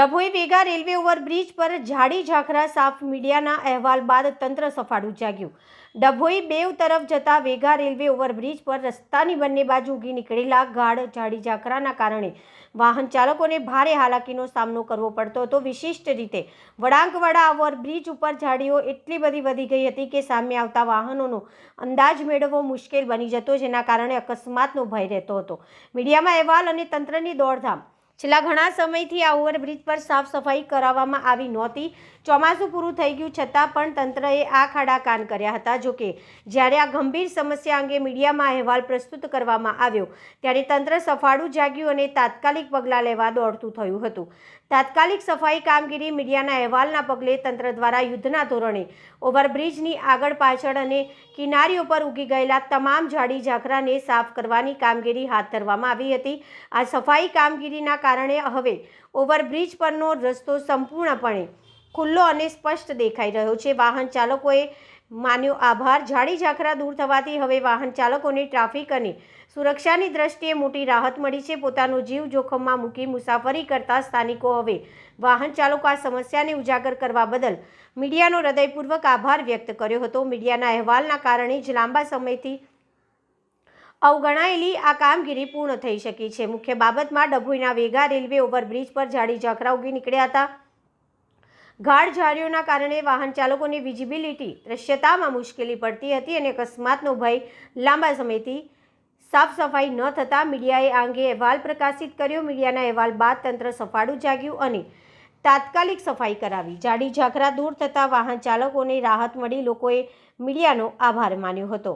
Dabhoi વેગા railway overbridge પર જાડી ઝાખરા સાફ મીડિયાના અહેવાલ બાદ તંત્ર સફાળું જાગ્યું. ડભોઈ બેવ તરફ જતા વેગા રેલવે ઓવરબ્રિજ પર રસ્તાની બંને બાજુ ઉગી નીકળેલા ગાઢ જાડી ઝાખરાના કારણે વાહન ચાલકોને ભારે હાલાકીનો સામનો કરવો પડતો હતો. વિશિષ્ટ રીતે વળાંકવાળા ઓવરબ્રિજ ઉપર જાડીઓ એટલી બધી વધી ગઈ હતી કે સામે આવતા વાહનોનો અંદાજ મેળવવો મુશ્કેલ બની જતો, જેના કારણે અકસ્માતનો ભય રહેતો હતો. મીડિયામાં અહેવાલ અને તંત્રની દોડધામ છેલ્લા ઘણા સમયથી આ ઓવરબ્રિજ પર સાફ સફાઈ કરાવવામાં આવી નહોતી. ચોમાસું પૂરું થઈ ગયું છતાં પણ તંત્રએ આ ખાડા કાન કર્યા હતા. જોકે જ્યારે આ ગંભીર સમસ્યા અંગે મીડિયામાં અહેવાલ પ્રસ્તુત કરવામાં આવ્યો, ત્યારે તંત્ર સફાળું જાગ્યું અને તાત્કાલિક પગલાં લેવા દોડતું થયું હતું. તાત્કાલિક સફાઈ કામગીરી મીડિયાના અહેવાલના પગલે તંત્ર દ્વારા યુદ્ધના ધોરણે ઓવરબ્રિજની આગળ પાછળ અને કિનારીઓ પર ઉગી ગયેલા તમામ જાડી ઝાકરાને સાફ કરવાની કામગીરી હાથ ધરવામાં આવી હતી. આ સફાઈ કામગીરીના કારણે હવે ઓવરબ્રિજ પરનો રસ્તો સંપૂર્ણપણે ખુલ્લો અને સ્પષ્ટ દેખાઈ રહ્યો છે. વાહન ચાલકોએ માન્યો આભાર. જાડી ઝાખરા દૂર થવાથી હવે વાહન ચાલકોને ટ્રાફિક અને સુરક્ષાની દ્રષ્ટિએ મોટી રાહત મળી છે. પોતાનો જીવ જોખમમાં મૂકી મુસાફરી કરતા સ્થાનિકો હવે વાહન ચાલકો આ સમસ્યાને ઉજાગર કરવા બદલ મીડિયાનો હૃદયપૂર્વક આભાર વ્યક્ત કર્યો હતો. મીડિયાના અહેવાલના કારણે જ લાંબા સમયથી અવગણાયેલી આ કામગીરી પૂર્ણ થઈ શકી છે. મુખ્ય બાબતમાં ડભોઈના વેગા રેલવે ઓવરબ્રિજ પર જાડી ઝાખરા ઉગી નીકળ્યા હતા. ગાઢ ઝાડીઓના કારણે વાહન ચાલકોની વિઝિબિલિટી, દ્રશ્યતામાં મુશ્કેલી પડતી હતી અને અકસ્માતનો ભય લાંબા સમયથી સાફ સફાઈ ન થતાં મીડિયાએ આ અંગે અહેવાલ પ્રકાશિત કર્યો. મીડિયાના અહેવાલ બાદ તંત્ર સફાળું જાગ્યું અને તાત્કાલિક સફાઈ કરાવી. જાડી ઝાકરા દૂર થતાં વાહન ચાલકોને રાહત મળી. લોકોએ મીડિયાનો આભાર માન્યો હતો.